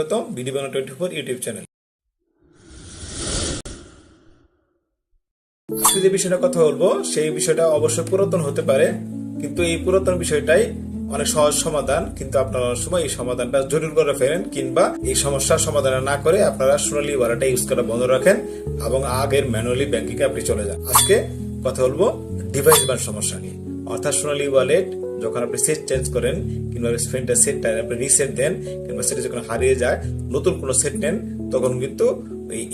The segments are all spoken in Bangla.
স্বাগতম BD Bangla twenty four YouTube channel. যে বিষয়টা কথা বলব, সেই বিষয়টা অবশ্যই পুরাতন হতে পারে, কিন্তু এই পুরাতন বিষয়টাই অনেক সহজ সমাধান, কিন্তু আপনারা সময় এই সমাধানটা জটিল করে ফেলেন, কিংবা এই সমস্যার সমাধান না করে আপনারা সোনালী ওয়ালেটটা ইউজ করা বন্ধ রাখেন এবং আগের ম্যানুয়ালি ব্যাংকিং আপনি চলে যান। আজকে কথা বলব ডিভাইস বান সমস্যা নিয়ে। অর্থাৎ সোনালী ওয়ালেট যখন আপনি সেট চেঞ্জ করেন, কিংবা ফ্রেন্ডটা সেটটা আপনি রিসেট দেন, কিংবা সেটা যখন হারিয়ে যায়, নতুন কোনো সেট নেন, তখন কিন্তু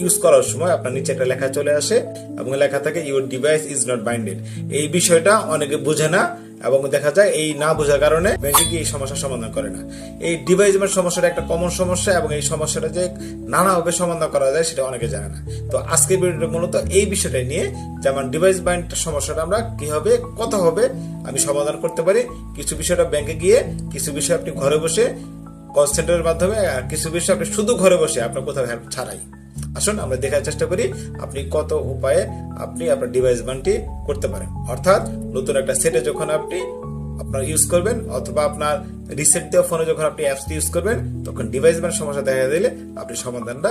ইউজ করার সময় আপনার নিচে একটা লেখা চলে আসে এবং লেখা থাকে your device is not binded এই বিষয়টা অনেকে বোঝে না এবং দেখা যায় এই না বোঝার কারণে ব্যাংকিং এই সমস্যার সমাধান করে না। এই ডিভাইস সমস্যাটা একটা কমন সমস্যা এবং এই সমস্যাটা যে নানাভাবে সমাধান করা যায় সেটা অনেকে জানে না। তো আজকে ভিডিওটা মূলত এই বিষয়টা নিয়ে যেমন ডিভাইস বাইন্ড সমস্যাটা আমরা কীভাবে কত হবে, আমি সমাধান করতে পারি। কিছু বিষয়টা ব্যাংকে গিয়ে, কিছু বিষয় আপনি ঘরে বসে কল সেন্টারের মাধ্যমে কিছু বিষয় আপনি শুধু ঘরে বসে আপনার কোথাও হেল্প ছাড়াই। আসুন, আমরা দেখার চেষ্টা করি আপনি কত উপায়ে আপনি আপনার ডিভাইস বানটি করতে পারেন। অর্থাৎ নতুন একটা সেটে যখন আপনি আপনার ইউজ করবেন অথবা আপনার রিসেট দেওয়া ফোনে যখন আপনি অ্যাপস ইউজ করবেন, তখন ডিভাইস বান সমস্যা দেখা দিলে আপনি সমাধানটা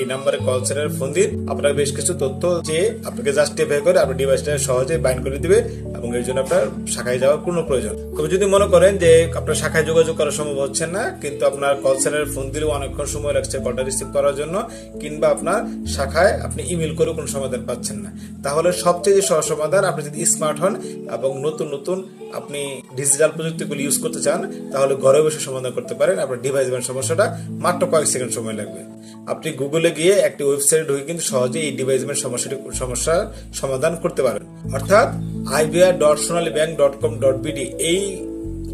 এই নাম্বারে কল সেন্টারে ফোন দিন আপনার বেশ কিছু তথ্য যে আপনাকে জাস্টিফাই করে আপনার ডিভাইসটা সহজে বাইন্ড করে দিবে এবং এর জন্য আপনার শাখায় যাওয়ার কোনো প্রয়োজন। তবে যদি মনে করেন যে আপনার শাখায় যোগাযোগ করা সম্ভব হচ্ছে না, কিন্তু আপনার কল সেন্টারে ফোন দিলেও অনেকক্ষণ সময় লাগছে কলটা রিসিভ করার জন্য, কিংবা আপনার শাখায় আপনি ইমেল করেও কোনো সমাধান পাচ্ছেন না। তাহলে সবচেয়ে যে সহজ সমাধান আপনি যদি স্মার্ট হন এবং নতুন নতুন আপনি ডিজিটাল প্রযুক্তিগুলো ইউজ করতে চান, তাহলে ঘরে বসে সমাধান করতে পারেন। আপনার ডিভাইস সমস্যাটা মাত্র কয়েক সেকেন্ড সময় লাগবে। আপনি গুগলে গিয়ে একটি ওয়েবসাইটে ঢুকে কিন্তু সহজে এই ডিভাইস ব্যান্ড সমস্যাটি সমস্যার সমাধান করতে পারেন। অর্থাৎ IBR dot Sonali bank dot com dot BD এই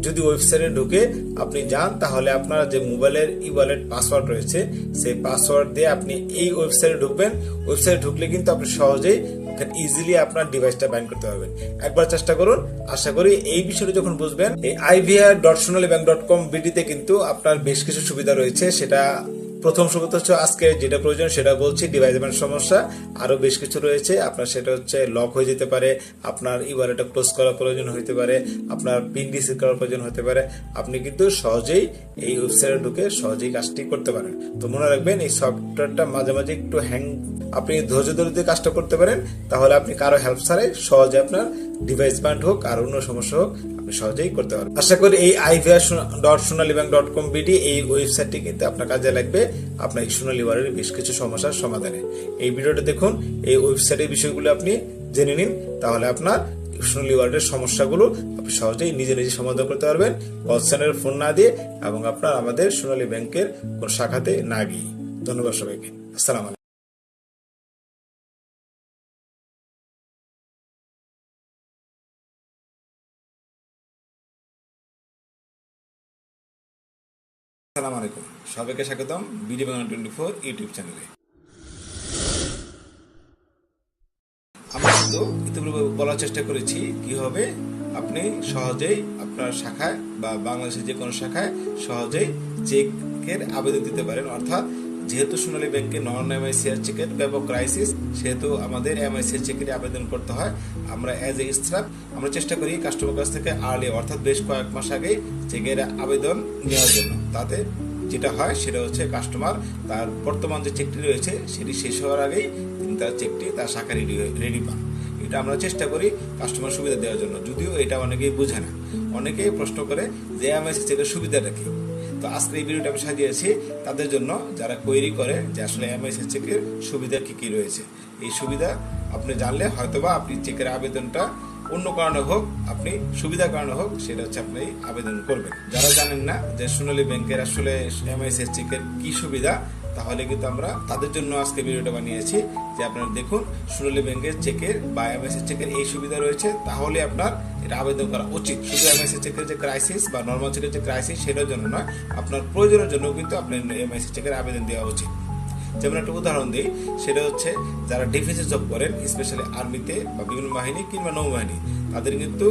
যদি ওয়েবসাইটে ঢুকে আপনি যান, তাহলে আপনার যে মোবাইলের ই ওয়ালেট পাসওয়ার্ড রয়েছে, সেই পাসওয়ার্ড দিয়ে আপনি এই ওয়েবসাইটে ঢুকবেন। ওয়েবসাইটে ঢুকলে কিন্তু আপনি সহজেই ইজিলি আপনার ডিভাইসটা বাইন্ড করতে পারবেন। একবার চেষ্টা করুন, আশা করি এই বিষয়টা যখন বুঝবেন, এই IVR dot Sonali bank dot com বিডিতে কিন্তু আপনার বেশ কিছু সুবিধা রয়েছে, সেটা প্রথম সুবিধা হচ্ছে আজকে যেটা প্রয়োজন সেটা বলছি ডিভাইস ব্যান্ড সমস্যা আরও বেশ কিছু রয়েছে। আপনার সেটা হচ্ছে লক হয়ে যেতে পারে, আপনার ইওয়ালেটটা ক্লোজ করার প্রয়োজন হতে পারে, আপনার পিন রিসিভ করার প্রয়োজন হতে পারে। আপনি কিন্তু সহজেই এই ওয়েবসাইটে ঢুকে সহজেই কাজটি করতে পারেন। তো মনে রাখবেন, এই সফটওয়্যারটা মাঝে মাঝে একটু হ্যাং আপনি ধৈর্য ধরে যদি কাজটা করতে পারেন, তাহলে আপনি কারও হেল্প ছাড়াই সহজে আপনার ডিভাইস ব্যান্ড হোক আর অন্য সমস্যা হোক আপনি সহজেই করতে পারবেন। আশা করি এই IVR dot Sonali bank dot com BD এই ওয়েবসাইটটি কিন্তু আপনার কাজে লাগবে। আপনার এই সোনালী ওয়ারের বেশ কিছু সমস্যার সমাধানে। এই ভিডিওটা দেখুন, এই ওয়েবসাইটের বিষয়গুলো আপনি জেনে নিন, তাহলে আপনার সোনালী ওয়ার্ডের সমস্যাগুলো আপনি সহজেই নিজে নিজে সমাধান করতে পারবেন। কল সেন্টারের ফোন না দিয়ে এবং আপনার আমাদের সোনালী ব্যাংকের কোন শাখাতে না গিয়ে। ধন্যবাদ সবাইকে। আসসালাম আসসালামু আলাইকুম। সবাইকে স্বাগতম BD Bangla twenty four YouTube চ্যানেলে। আমরা কিন্তু ইতিপূর্বে বলার চেষ্টা করেছি কীভাবে আপনি সহজেই আপনার শাখায় বা বাংলাদেশের যে কোনো শাখায় সহজেই চেকের আবেদন দিতে পারেন। অর্থাৎ যেহেতু সোনালী ব্যাংকে নন এমআইসিআর চেকের ব্যাপক ক্রাইসিস সেহেতু আমাদের এমআইসিআর চেকের আবেদন করতে হয়। আমরা অ্যাজ এ স্টাফ আমরা চেষ্টা করি কাস্টমার কাছ থেকে আর্লি অর্থাৎ বেশ কয়েক মাস আগেই চেকের আবেদন নেওয়ার জন্য। তাতে যেটা হয় সেটা হচ্ছে কাস্টমার তার বর্তমান যে চেকটি রয়েছে সেটি শেষ হওয়ার আগেই তিনি তার চেকটি তার শাখা রেডি রেডি পান। এটা আমরা চেষ্টা করি কাস্টমার সুবিধা দেওয়ার জন্য। যদিও এটা অনেকেই বোঝে না। অনেকেই প্রশ্ন করে যে এমআইসি চেকের সুবিধাটা কি? তো আজকে এই ভিডিওটা আমি সাজিয়েছি তাদের জন্য। যারা কোয়েরি করে যে, আসলে এমআইসি চেকের সুবিধা কী কী রয়েছে? এই সুবিধা আপনি জানলে হয়তোবা আপনি চেকের আবেদনটা অন্য কারণে হোক, আপনি সুবিধার কারণে হোক, সেটা হচ্ছে আপনি আবেদন করবেন। যারা জানেন না যে সোনালী ব্যাংকের আসলে এমআইএস চেকের কি সুবিধা, তাহলে কিন্তু আমরা তাদের জন্য আজকে ভিডিওটা বানিয়েছি যে আপনারা দেখুন, সোনালী ব্যাংকের চেকের বা এমএস চেকের এই সুবিধা রয়েছে, তাহলে আপনার এটা আবেদন করা উচিত। শুধু এমএস চেকের যে ক্রাইসিস বা নর্মাল চেকের যে ক্রাইসিস সেটার জন্য নয়, আপনার প্রয়োজনের জন্য কিন্তু আপনার এমএস চেকের আবেদন দেওয়া উচিত। যেমন একটা উদাহরণ দিই, সেটা হচ্ছে যারা ডিফেন্সে জব করেন স্পেশালি আর্মিতে বা বিভিন্ন বাহিনী কিংবা নৌবাহিনী, তাদের কিন্তু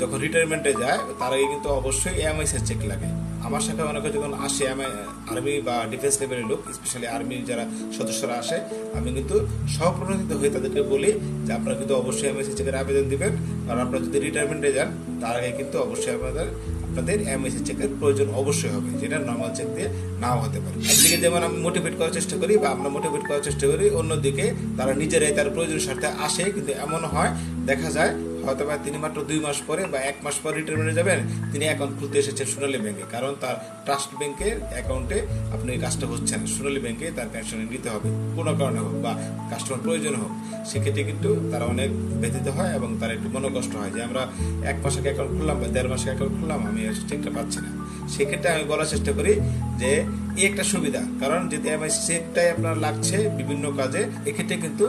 যখন রিটায়ারমেন্টে যায়, তার আগে কিন্তু অবশ্যই এমআইএস এর চেক লাগে। আমার সাথে অনেকে যখন আসে আমি আর্মি বা ডিফেন্স লেভেলের লোক স্পেশালি আর্মির যারা সদস্যরা আসে, আমি কিন্তু সহপ্রণোদিত হয়ে তাদেরকে বলি যে আপনারা কিন্তু অবশ্যই এমএস চেকের আবেদন দিবেন। কারণ আপনারা যদি রিটায়ারমেন্টে যান, তার আগে কিন্তু অবশ্যই আপনাদের আপনাদের এমএসি চেকের প্রয়োজন অবশ্যই হবে, যেটা নর্মাল চেক দিয়ে নাও হতে পারে। একদিকে যেমন আমি মোটিভেট করার চেষ্টা করি বা আমরা মোটিভেট করার চেষ্টা করি, অন্যদিকে তারা নিজেরাই তার প্রয়োজন স্বার্থে আসে, কিন্তু এমন হয়, দেখা যায় হয়তো বা তিনি মাত্র দুই মাস পরে বা এক মাস পরে রিটায়ারমেন্টে যাবেন, তিনি অ্যাকাউন্ট খুলতে এসেছেন সোনালী ব্যাংকে কারণ তার ট্রাস্ট ব্যাংকের অ্যাকাউন্টে আপনি কাজটা হচ্ছে না। সোনালী ব্যাংকে তার ক্যাশনে নিতে হবে। কোনো কারণে হোক বা কাস্টমার প্রয়োজন হোক, সেক্ষেত্রে কিন্তু তারা অনেক ব্যথিত হয় এবং তার একটু মনোকষ্ট হয় যে আমরা এক মাসে অ্যাকাউন্ট খুললাম বা দেড় মাসে অ্যাকাউন্ট খুললাম, আমি চেকটা পাচ্ছি না। সেক্ষেত্রে আমি বলার চেষ্টা করি যে এই একটা সুবিধা, কারণ যদি এমআইসি চেকটাই আপনার লাগছে বিভিন্ন কাজে, এক্ষেত্রে কিন্তু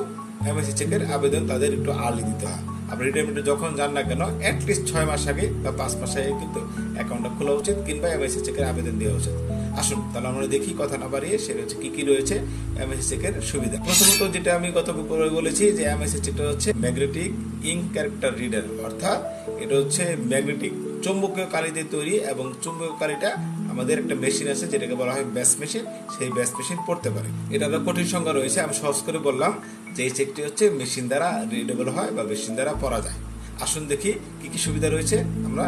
এমআইসি চেকের আবেদন তাদের একটু আর্লি দিতে হয়। আপনি রিটায়ারমেন্টে যখন যান না কেন অ্যাটলিস্ট ছয় মাস আগে বা পাঁচ মাস আগে কিন্তু অ্যাকাউন্টটা খোলা উচিত কিংবা এমআইসি চেকের আবেদন দেওয়া উচিত। আসুন, তাহলে আমরা দেখি কথা না বাড়িয়ে সেটা হচ্ছে কি কি রয়েছে এমএসসি চেকের সুবিধা। প্রথমত যেটা আমি গত পরে বলেছি যে এমএসসি চেকটা হচ্ছে ম্যাগনেটিক ইঙ্ক ক্যারেক্টার রিডার অর্থাৎ এটা হচ্ছে ম্যাগনেটিক চৌম্বকীয় কালি তৈরি এবং চুম্বকীয় কালিটা আমাদের একটা মেশিন আছে, যেটাকে বলা হয় ব্যাস মেশিন সেই ব্যাস মেশিন পড়তে পারে। এটা একটা কঠিন সংখ্যা রয়েছে, আমি সহজ করে বললাম যে এই চেকটি হচ্ছে মেশিন দ্বারা রিডেবল হয় বা মেশিন দ্বারা পড়া যায়। আসুন দেখি কি কি সুবিধা রয়েছে, আমরা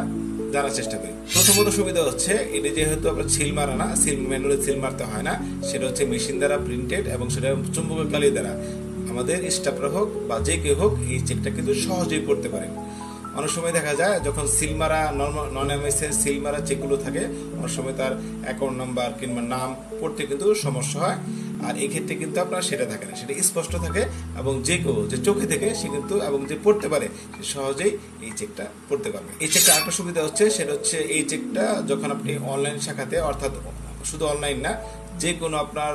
জানার চেষ্টা করি। প্রথমত সুবিধা হচ্ছে, এটা যেহেতু আমরা সিল মারা না সিল ম্যানুয়ালি সিল মারতে হয় না, সেটা হচ্ছে মেশিন দ্বারা প্রিন্টেড এবং সেটা চুম্বকীয় কালি দ্বারা। আমাদের স্টাফরা হোক বা যে কেউ হোক, এই চেকটা কিন্তু সহজেই পড়তে পারেন অনেক সময় দেখা যায় যখন সিলমারা নন এমএস এর সিলমারা চেকগুলো থাকে, অনেক সময় তার অ্যাকাউন্ট নাম্বার কিংবা নাম পড়তে কিন্তু সমস্যা হয়। আর এই ক্ষেত্রে কিন্তু আপনার সেটা থাকে না। সেটা স্পষ্ট থাকে এবং যে কেউ যে চোখে থেকে সে কিন্তু এবং যে পড়তে পারে, সে সহজেই এই চেকটা পড়তে পারবে। এই চেকটা আরেকটা সুবিধা হচ্ছে, সেটা হচ্ছে এই চেকটা যখন আপনি অনলাইন শাখাতে, অর্থাৎ শুধু অনলাইন না যে কোনো আপনার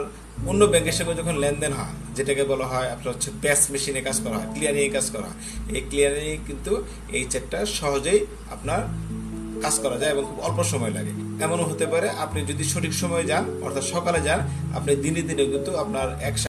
অন্য ব্যাংকের সঙ্গে যখন লেনদেন হয়, যেটাকে বলা হয় আপনার হচ্ছে ব্যাস মেশিনে কাজ করা হয় ক্লিয়ারিং কাজ করা হয়, এই ক্লিয়ারিং কিন্তু এই চেকটা সহজেই আপনার কাজ করা যায় এবং খুব অল্প সময় লাগে। এমনও হতে পারে আপনি যদি সঠিক সময়ে যান, অর্থাৎ সকালে যান, আপনি দিনে দিনে কিন্তু আপনার এক